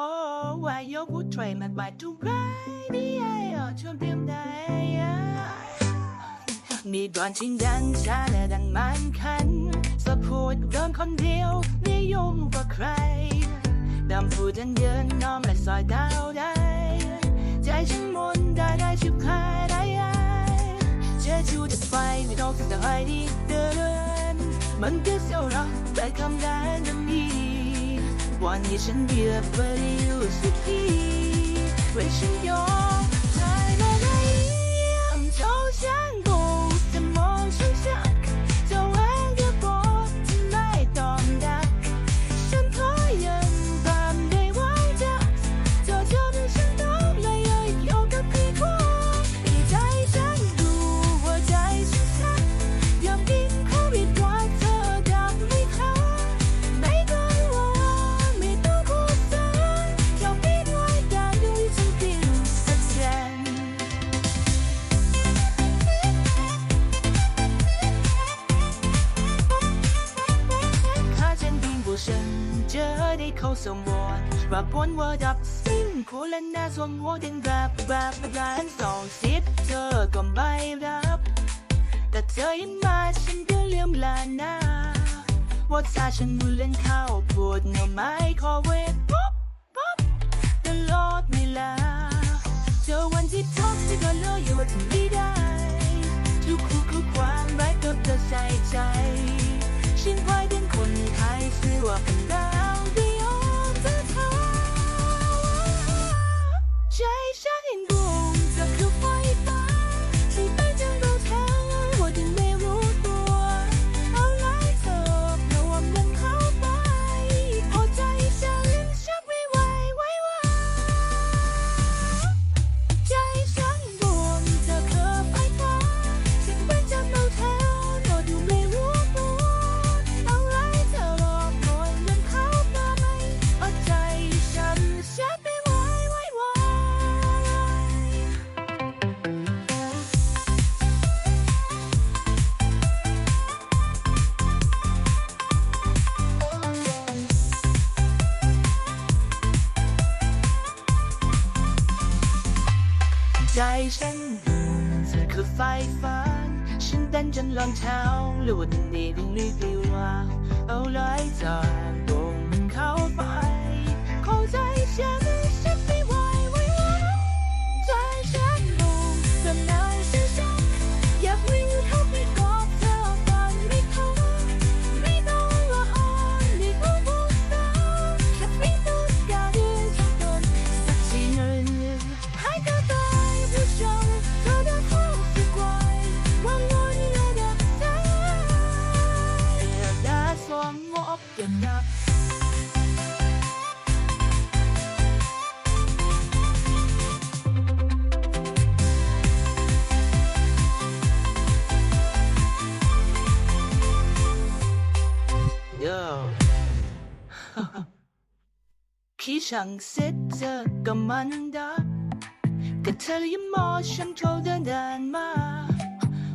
Oh, why you would try man by to ride the eye or to them die. Need one thing done, sadder than man can. Support them con deal, they young for cry. Dumb food and yearn, no, my side out. I. ใจฉันมนได้ได้ชิบคายได้ไอเชื่อชูจะไฟไม่ต้องสนใจดีเดินมันก็เสียวรักแต่คำนั้นจะมี one you shouldn't be a buddy, you should keep wishing your 靠什么？若本我入心，可能那算我定 rap rap ร้านสองสิบเธอก็ไม่รับ แต่เธอยิ้มมาฉันก็ลืมลาน้าว่าถ้าฉันมือเล่นข้าปวดน่อไม้อเวท ใจฉันเธอคือไฟฝัน ฉันดันจนรองเท้าหลุดนี่ดึงรีบไปวาเอาลอยจอด พี่ช่างเซ็ตเจอกับมันดาบกัเธอยังมอฉันเทาเดินเดินมา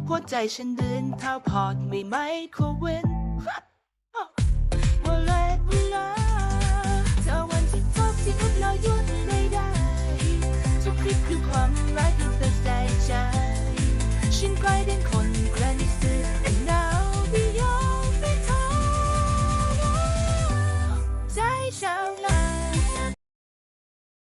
หัวใจฉันเดินเท้าพอดไม่ไหมโคเว้น